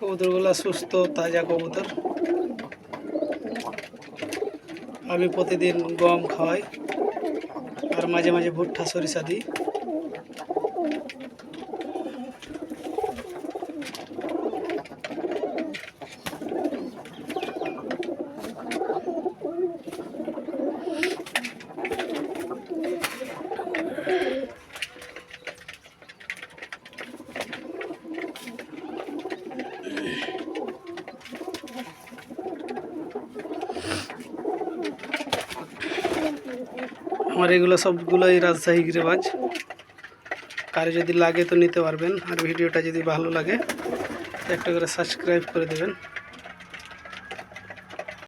কবুতরগুলো সুস্থ তাজা কবুতর। আমি প্রতিদিন গম খাওয়াই আর মাঝে মাঝে ভুট্টা সরিষা দিই। আমার এগুলো সবগুলোই রাজশাহী গিরেবাজ। কারও যদি লাগে তো নিতে পারবেন। আর ভিডিওটা যদি ভালো লাগে, একটা করে সাবস্ক্রাইব করে দেবেন।